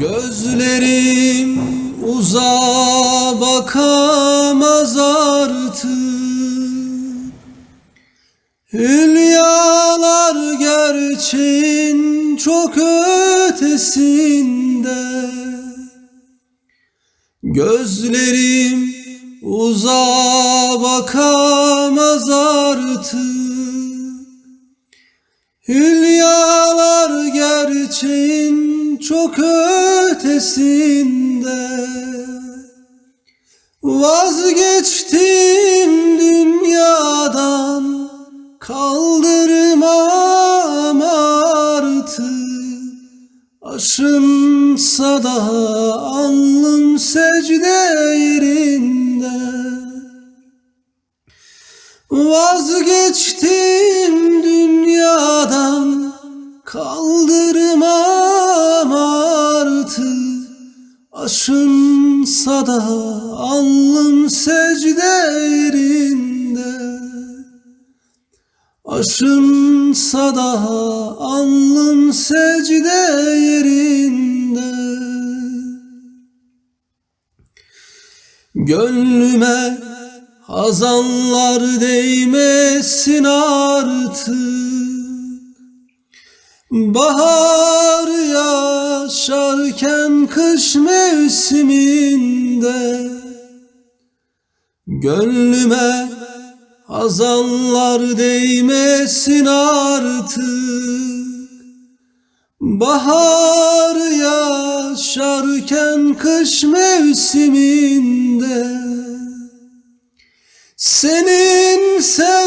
Gözlerim uzağa bakamaz artık. Hülyalar gerçeğin çok ötesinde. Gözlerim uzağa bakamaz artık. Hülyalar gerçeğin çok ötesinde Vazgeçtim dünyadan Kaldırmam artık. Aşınsa da alnım secde yerinde. Vazgeçtim dünyadan Kaldırmam Aşınsa da alnım secde yerinde Aşınsa da alnım secde yerinde Gönlüme hazanlar değmesin artık Bahar yaşarken kış mevsiminde Gönlüme hazanlar değmesin artık Bahar yaşarken kış mevsiminde Senin sevdalınım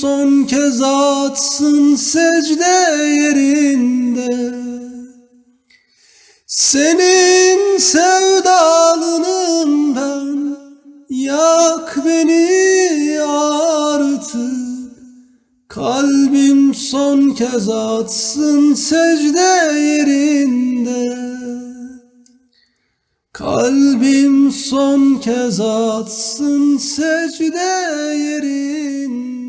son kez atsın secde yerinde. Senin sevdalınım ben Yak beni artık. Kalbim son kez atsın secde yerinde. Kalbim son kez atsın secde yerinde